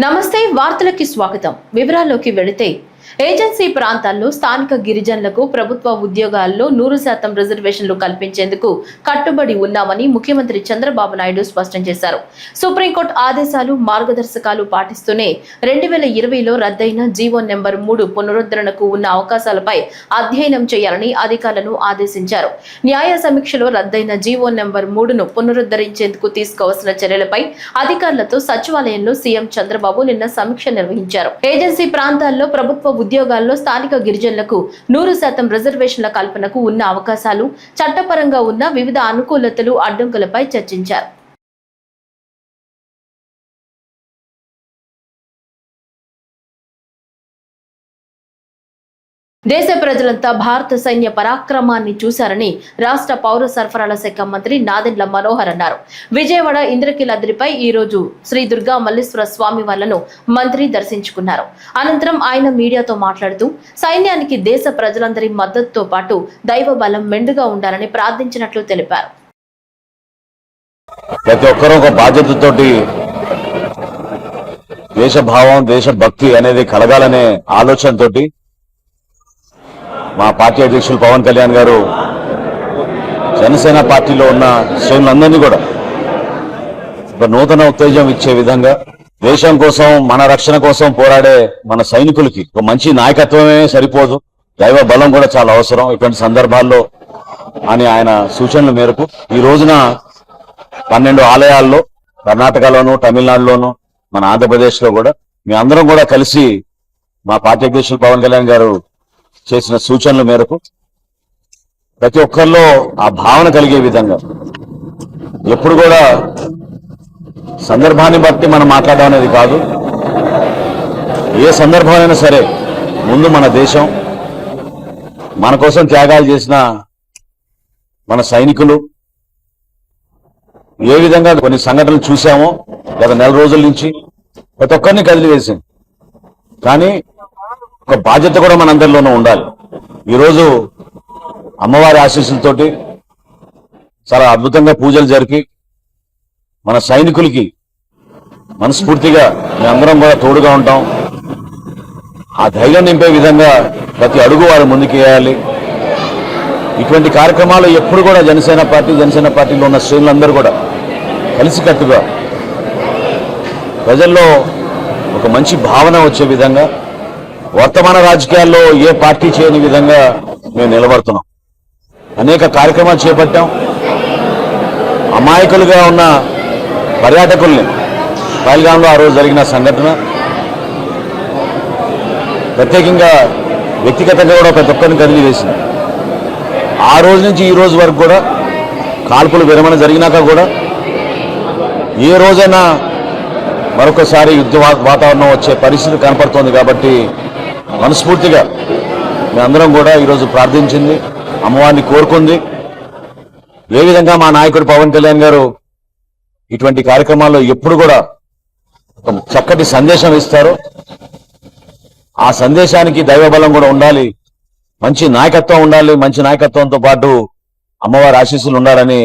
నమస్తే వార్తలకి స్వాగతం. వివరాల్లోకి వెళితే ఏజెన్సీ ప్రాంతాల్లో స్థానిక గిరిజనులకు ప్రభుత్వ ఉద్యోగాల్లో నూరు శాతం రిజర్వేషన్లు కల్పించేందుకు కట్టుబడి ఉన్నామని ముఖ్యమంత్రి చంద్రబాబు నాయుడు స్పష్టం చేశారు. సుప్రీంకోర్టు ఆదేశాలు మార్గదర్శకాలు పాటిస్తూనే రెండు వేల ఇరవైలో రద్దయిన జీవో నెంబర్ మూడు పునరుద్ధరణకు ఉన్న అవకాశాలపై అధ్యయనం చేయాలని అధికారులను ఆదేశించారు. న్యాయ సమీక్షలో రద్దయిన జీవో నెంబర్ మూడును పునరుద్ధరించేందుకు తీసుకోవాల్సిన చర్యలపై అధికారులతో సచివాలయంలో సీఎం చంద్రబాబు నిన్న సమీక్ష నిర్వహించారు. ఏజెన్సీ ప్రాంతాల్లో ప్రభుత్వ ఉద్యోగాల్లో స్థానిక గిరిజనులకు నూరు శాతం రిజర్వేషన్ల కల్పనకు ఉన్న అవకాశాలు చట్టపరంగా ఉన్న వివిధ అనుకూలతలు అడ్డంకులపై చర్చించారు. దేశ ప్రజలంతా భారత సైన్య పరాక్రమాన్ని చూశారని రాష్ట్ర పౌర సరఫరాల శాఖ మంత్రి నాదెండ్ల మనోహర్ అన్నారు. విజయవాడ ఇంద్రకీలాద్రిపై ఈ రోజు శ్రీ దుర్గా మల్లేశ్వర స్వామి వాళ్ళను మంత్రి దర్శించుకున్నారు. అనంతరం ఆయన మీడియాతో మాట్లాడుతూ సైన్యానికి దేశ ప్రజలందరి మద్దతుతో పాటు దైవ బలం మెండుగా ఉండాలని ప్రార్థించినట్లు తెలిపారు. ప్రతి ఒక్కరూ ఒక బాధ్యతతోటి దేశభావం దేశభక్తి అనేది కలగాలనే ఆలోచనతోటి మా పార్టీ అధ్యక్షులు పవన్ కళ్యాణ్ గారు జనసేన పార్టీలో ఉన్న శ్రేణులందరినీ కూడా ఒక నూతన ఉత్తేజం ఇచ్చే విధంగా దేశం కోసం మన రక్షణ కోసం పోరాడే మన సైనికులకి ఒక మంచి నాయకత్వమే సరిపోదు. దైవ బలం కూడా చాలా అవసరం. ఇటువంటి సందర్భాల్లో అని ఆయన సూచనల మేరకు ఈ రోజున పన్నెండు ఆలయాల్లో కర్ణాటకలోను తమిళనాడులోను మన ఆంధ్రప్రదేశ్లో కూడా మీ అందరం కూడా కలిసి మా పార్టీ అధ్యక్షులు పవన్ కళ్యాణ్ గారు చేసిన సూచనల మేరకు ప్రతి ఒక్కరిలో ఆ భావన కలిగే విధంగా ఎప్పుడు కూడా సందర్భాన్ని బట్టి మనం మాట్లాడడం అనేది కాదు. ఏ సందర్భమైనా సరే ముందు మన దేశం మన కోసం త్యాగాలు చేసిన మన సైనికులు ఏ విధంగా కొన్ని సంఘటనలు చూసామో గత నెల రోజుల నుంచి ప్రతి ఒక్కరిని కదిలివేసింది. కానీ ఒక బాధ్యత కూడా మనందరిలోనూ ఉండాలి. ఈరోజు అమ్మవారి ఆశీస్సులతోటి చాలా అద్భుతంగా పూజలు జరిపి మన సైనికులకి మనస్ఫూర్తిగా మేమందరం కూడా తోడుగా ఉంటాం. ఆ ధైర్యం నింపే విధంగా ప్రతి అడుగు వారు ముందుకేయాలి ఇటువంటి కార్యక్రమాలు ఎప్పుడు కూడా జనసేన పార్టీ జనసేన పార్టీలో ఉన్న శ్రేణులందరూ కూడా కలిసికట్టుగా ప్రజల్లో ఒక మంచి భావన వచ్చే విధంగా వర్తమాన రాజకీయాల్లో ఏ పార్టీ చేయని విధంగా మేము నిలబడుతున్నాం. అనేక కార్యక్రమాలు చేపట్టాం. అమాయకులుగా ఉన్న పర్యాటకుల్ని పైల్గాంలో ఆ రోజు జరిగిన సంఘటన. ప్రత్యేకంగా వ్యక్తిగతంగా కూడా ప్రతి ఒక్కరిని కదిలి వేసింది. ఆ రోజు నుంచి ఈ రోజు వరకు కూడా కాల్పులు విరమణ జరిగినాక కూడా ఏ రోజైనా మరొకసారి యుద్ధ వాతావరణం వచ్చే పరిస్థితి కనపడుతోంది కాబట్టి మనస్ఫూర్తిగా మేమందరం కూడా ఈరోజు ప్రార్థించింది అమ్మవారిని కోరుకుంది. ఏ విధంగా మా నాయకుడు పవన్ కళ్యాణ్ గారు ఇటువంటి కార్యక్రమాల్లో ఎప్పుడు కూడా ఒక చక్కటి సందేశం ఇస్తారు. ఆ సందేశానికి దైవబలం కూడా ఉండాలి మంచి నాయకత్వం ఉండాలి మంచి నాయకత్వంతో పాటు అమ్మవారి ఆశీస్సులు ఉండాలని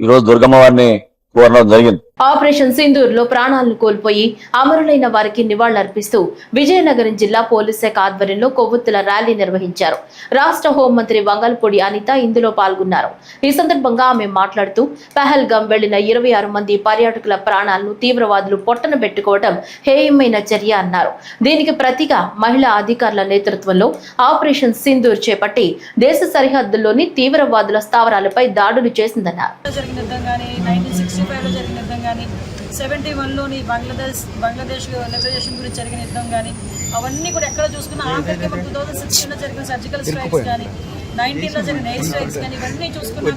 ఈరోజు దుర్గమ్మవారిని కోరడం జరిగింది. ఆపరేషన్ సింధూర్లో ప్రాణాలను కోల్పోయి అమరులైన వారికి నివాళులర్పిస్తూ విజయనగరం జిల్లా పోలీస్ శాఖ ఆధ్వర్యంలో కొవ్వొత్తుల ర్యాలీ నిర్వహించారు. రాష్ట్ర హోంమంత్రి వంగల్పూడి అనిత ఇందులో పాల్గొన్నారు. ఈ సందర్భంగా ఆమె మాట్లాడుతూ పహల్గాం వెళ్ళిన ఇరవై ఆరు మంది పర్యాటకుల ప్రాణాలను తీవ్రవాదులు పొట్టన పెట్టుకోవడం హేయమైన చర్య అన్నారు. దీనికి ప్రతిగా మహిళా అధికారుల నేతృత్వంలో ఆపరేషన్ సింధూర్ చేపట్టి దేశ సరిహద్దుల్లోని తీవ్రవాదుల స్థావరాలపై దాడులు చేసిందన్నారు. జరిగిన కానీ సెవెంటీ వన్లోని బంగ్లాదేశ్ బంగ్లాదేశ్ లిబరేషన్ గురించి జరిగిన యుద్ధం కానీ అవన్నీ కూడా ఎక్కడ చూసుకున్నా ఆఖరికి టూ థౌసండ్ సిక్స్టీన్లో జరిగిన సర్జికల్ స్ట్రైక్స్ కానీ నైన్టీన్లో జరిగిన ఎయిర్ స్ట్రైక్స్ కానీ ఇవన్నీ చూసుకున్నా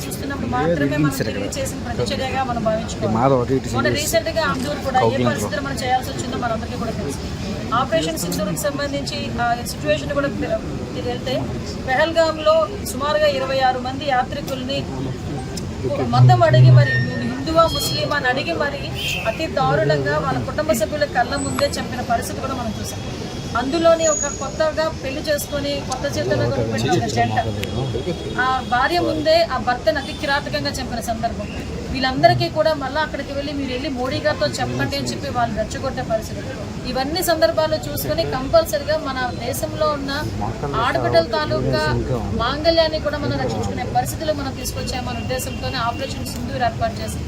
చూస్తున్నప్పుడు మాత్రమే మనం తిరిగి చేసిన ప్రతిచర్యగా మనం భావించుకోవాలి. మొన్న రీసెంట్గా అందరూ కూడా ఏ పరిస్థితులు మనం చేయాల్సి వచ్చిందో మనందరికీ కూడా తెలుసు. ఆపరేషన్ సింధూర్కి సంబంధించి సిచ్యువేషన్ కూడా వెళ్తే పెహల్గాంలో సుమారుగా ఇరవై ఆరు మంది యాత్రికుల్ని మతం అడిగి మరి హిందువా ముస్లిమా అని అడిగి మరి అతి దారుణంగా వాళ్ళ కుటుంబ సభ్యుల కళ్ళ ముందే చంపిన పరిస్థితి కూడా మనం చూసాం. అందులోని ఒక కొత్తగా పెళ్ళి చేసుకొని కొత్త చేతుల్లో కొనుక్కున్న ఒక జంట ఆ భార్య ముందే ఆ భర్తను అతి కిరాతకంగా చంపిన సందర్భం. వీళ్ళందరికీ కూడా మళ్ళీ అక్కడికి వెళ్ళి మీరు వెళ్ళి మోడీ గారితో చెప్పండి అని చెప్పి వాళ్ళు రెచ్చగొట్టే పరిస్థితి. ఇవన్నీ సందర్భాల్లో చూసుకొని కంపల్సరిగా మన దేశంలో ఉన్న ఆడబిడ్డల తాలూకా మాంగళ్యాన్ని కూడా మనం రక్షించుకునే పరిస్థితులు మనం తీసుకొచ్చామన్న ఉద్దేశంతోనే ఆపరేషన్ సింధూర్ ఏర్పాటు చేసి.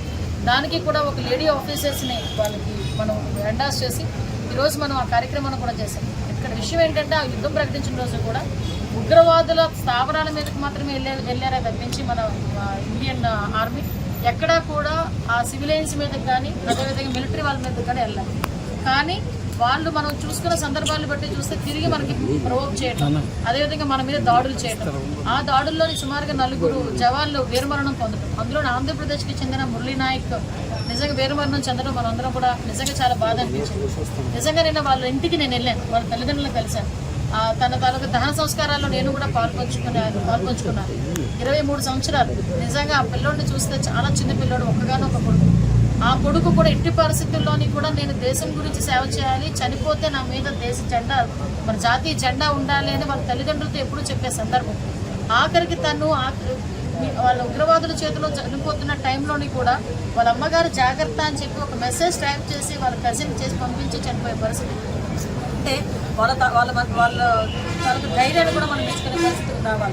దానికి కూడా ఒక లేడీ ఆఫీసర్స్ని వాళ్ళకి మనం ఎండాస్ చేసి ఈరోజు మనం ఆ కార్యక్రమాన్ని కూడా చేసాం ఇక్కడ విషయం ఏంటంటే ఆ యుద్ధం ప్రకటించిన రోజు కూడా ఉగ్రవాదుల స్థావరాల మీదకి మాత్రమే వెళ్ళే వెళ్ళారే తప్పించి మన ఇండియన్ ఆర్మీ? ఎక్కడా కూడా ఆ సివిలియన్స్ మీద కానీ అదేవిధంగా మిలిటరీ వాళ్ళ మీద కానీ వెళ్ళాలి. కానీ వాళ్ళు మనం చూసుకున్న సందర్భాలు బట్టి చూస్తే తిరిగి మనకి ప్రవోక్ చేయటం అదేవిధంగా మన మీద దాడులు చేయటం. ఆ దాడుల్లో సుమారుగా నలుగురు జవాన్లు వీరమరణం పొందడం అందులో ఆంధ్రప్రదేశ్కి చెందిన మురళీ నాయక్ నిజంగా వీరమరణం చెందడం మనందరం కూడా నిజంగా చాలా బాధ అనిపించింది. నిజంగా నిన్న వాళ్ళ ఇంటికి నేను వెళ్ళాను. వాళ్ళ తల్లిదండ్రులను కలిశాను. తన తనకు దహన సంస్కారాల్లో నేను కూడా పాల్పంచుకున్నాను పాల్పంచుకున్నాను. ఇరవై మూడు సంవత్సరాలు. నిజంగా ఆ పిల్లోడిని చూస్తే చాలా చిన్న పిల్లోడు ఒక్కగానో ఒక కొడుకు. ఆ కొడుకు కూడా ఎట్టి పరిస్థితుల్లోని కూడా నేను దేశం గురించి సేవ చేయాలి చనిపోతే నా మీద దేశ జెండా మన జాతీయ జెండా ఉండాలి అని వాళ్ళ తల్లిదండ్రులతో ఎప్పుడూ చెప్పే సందర్భం. ఆఖరికి తను వాళ్ళ ఉగ్రవాదుల చేతిలో చనిపోతున్న టైంలోని కూడా వాళ్ళ అమ్మగారు జాగ్రత్త అని చెప్పి ఒక మెసేజ్ టైప్ చేసి వాళ్ళ కజిన్ చేసి పంపించి చనిపోయే పరిస్థితి. అంటే వాళ్ళ త- వాళ్ళ వాళ్ళ తాలూకు ధైర్యాన్ని కూడా మనం ఇచ్చుకునే పరిస్థితి రావాలి.